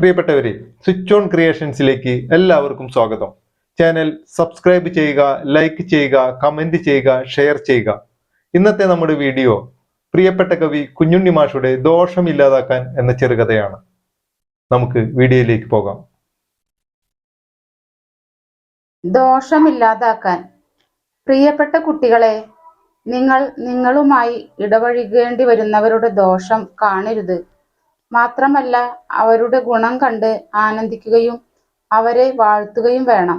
പ്രിയപ്പെട്ടവരെ switch on ക്രിയേഷൻസിലേക്ക് എല്ലാവർക്കും സ്വാഗതം. ചാനൽ സബ്സ്ക്രൈബ് ചെയ്യുക ലൈക്ക് ചെയ്യുക കമന്റ് ചെയ്യുക ഷെയർ ചെയ്യുക. ഇന്നത്തെ നമ്മുടെ വീഡിയോ പ്രിയപ്പെട്ട കവി കുഞ്ഞുണ്ണി മാഷുടെ ദോഷം ഇല്ലാതാക്കാൻ എന്ന ചെറുകഥയാണ്. നമുക്ക് വീഡിയോയിലേക്ക് പോകാം. ദോഷമില്ലാതാക്കാൻ പ്രിയപ്പെട്ട കുട്ടികളെ നിങ്ങൾ നിങ്ങളുമായി ഇടപഴകേണ്ടി വരുന്നവരുടെ ദോഷം കാണരുത്. മാത്രമല്ല അവരുടെ ഗുണം കണ്ട് ആനന്ദിക്കുകയും അവരെ വാഴ്ത്തുകയും വേണം.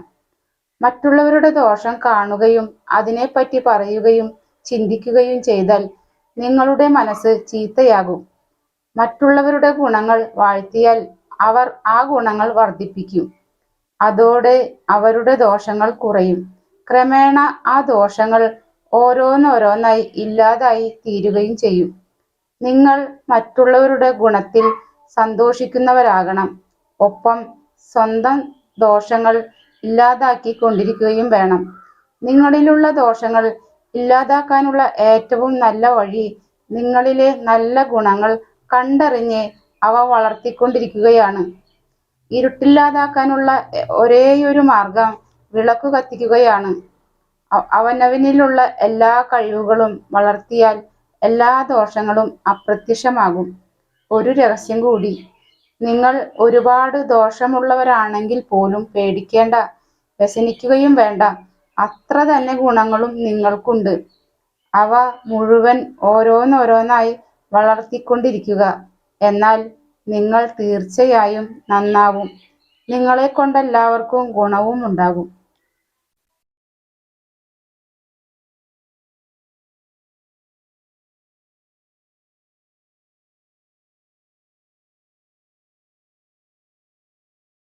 മറ്റുള്ളവരുടെ ദോഷം കാണുകയും അതിനെപ്പറ്റി പറയുകയും ചിന്തിക്കുകയും ചെയ്താൽ നിങ്ങളുടെ മനസ്സ് ചീത്തയാകും. മറ്റുള്ളവരുടെ ഗുണങ്ങൾ വാഴ്ത്തിയാൽ അവർ ആ ഗുണങ്ങൾ വർദ്ധിപ്പിക്കും. അതോടെ അവരുടെ ദോഷങ്ങൾ കുറയും. ക്രമേണ ആ ദോഷങ്ങൾ ഓരോന്നോരോന്നായി ഇല്ലാതായി തീരുകയും ചെയ്യും. നിങ്ങൾ മറ്റുള്ളവരുടെ ഗുണത്തിൽ സന്തോഷിക്കുന്നവരാകണം. ഒപ്പം സ്വന്തം ദോഷങ്ങൾ ഇല്ലാതാക്കി കൊണ്ടിരിക്കുകയും വേണം. നിങ്ങളിലുള്ള ദോഷങ്ങൾ ഇല്ലാതാക്കാനുള്ള ഏറ്റവും നല്ല വഴി നിങ്ങളിലെ നല്ല ഗുണങ്ങൾ കണ്ടറിഞ്ഞ് അവ വളർത്തിക്കൊണ്ടിരിക്കുകയാണ്. ഇരുട്ടില്ലാതാക്കാനുള്ള ഒരേയൊരു മാർഗം വിളക്ക് കത്തിക്കുകയാണ്. അവനവനിലുള്ള എല്ലാ കഴിവുകളും വളർത്തിയാൽ എല്ലാ ദോഷങ്ങളും അപ്രത്യക്ഷമാകും. ഒരു രഹസ്യം കൂടി. നിങ്ങൾ ഒരുപാട് ദോഷമുള്ളവരാണെങ്കിൽ പോലും പേടിക്കേണ്ട വ്യസനിക്കുകയും വേണ്ട. അത്ര തന്നെ ഗുണങ്ങളും നിങ്ങൾക്കുണ്ട്. അവ മുഴുവൻ ഓരോന്നോരോന്നായി വളർത്തിക്കൊണ്ടിരിക്കുക. എന്നാൽ നിങ്ങൾ തീർച്ചയായും നന്നാവും. നിങ്ങളെ കൊണ്ടെല്ലാവർക്കും ഗുണവും ഉണ്ടാകും.